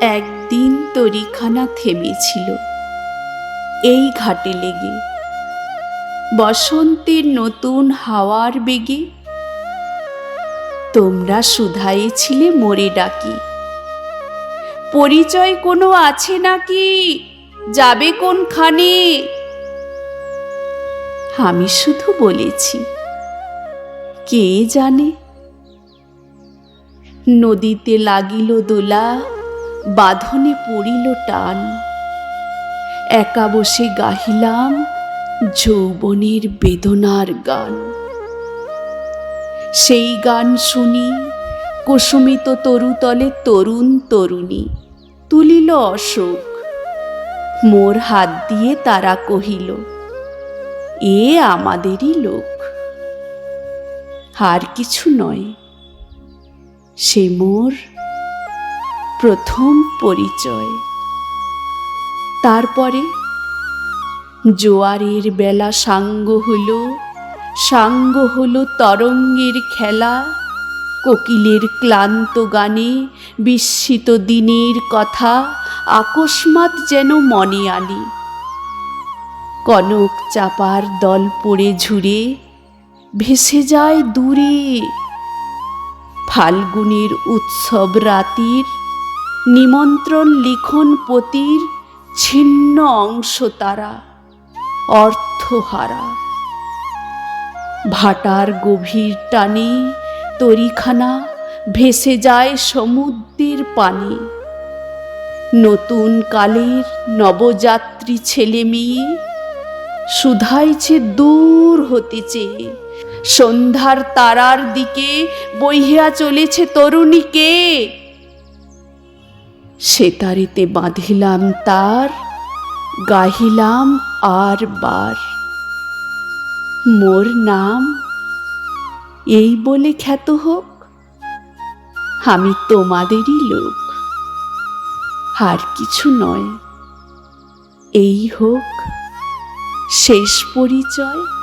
একদিন তরিখানা থেমেছিল। এই ঘাটে লেগে। বসন্তের নতুন হাওয়ার বেগে তোমরা শুধাইছিলে মোরে ডাকি। পরিচয় কোনো আছে নাকি? যাবে কোনখানে? আমি শুধু বলেছি, কে জানে? নদীতে লাগিল দোলা বাঁধনে পড়িল টান। একা বসে গাহিলাম যৌবনের বেদনার গান। সেই গান শুনি, কুসুমিত তরুতলে তরুণ তরুণী তুলিল অশোক। মোর হাত দিয়ে তারা কহিল, এ আমাদেরই লোক। আর কিছু নয়, সে মোর প্রথম পরিচয়। তারপরে জোয়ারের বেলা সাঙ্গ হলো সাঙ্গ হলো তরঙ্গের খেলা, কোকিলের ক্লান্ত গানে বিস্মিত দিনের কথা, আকস্মাৎ যেন মনে আনি কনক চাপার দল পড়ে ঝুরে ভেসে যায় দূরে। ফাল্গুনের উৎসব রাতির নিমন্ত্রণ লিখন পতির ছিন্ন অংশ তারা, অর্থহারা। ভাটার গভীর টানে তরিখানা ভেসে যায় সমুদ্রের পানি। নতুন কালের নবযাত্রী ছেলে মেয়ে শুধাইছে দূর হতে চেয়ে। সন্ধ্যার তারার দিকে বহিয়া চলেছে তরুণীকে। সেতারিতে বাঁধিলাম তার, গাহিলাম আর বার। মোর নাম এই বলে খ্যাত হোক, আমি তোমাদেরই লোক। আর কিছু নয়, এই হোক শেষ পরিচয়।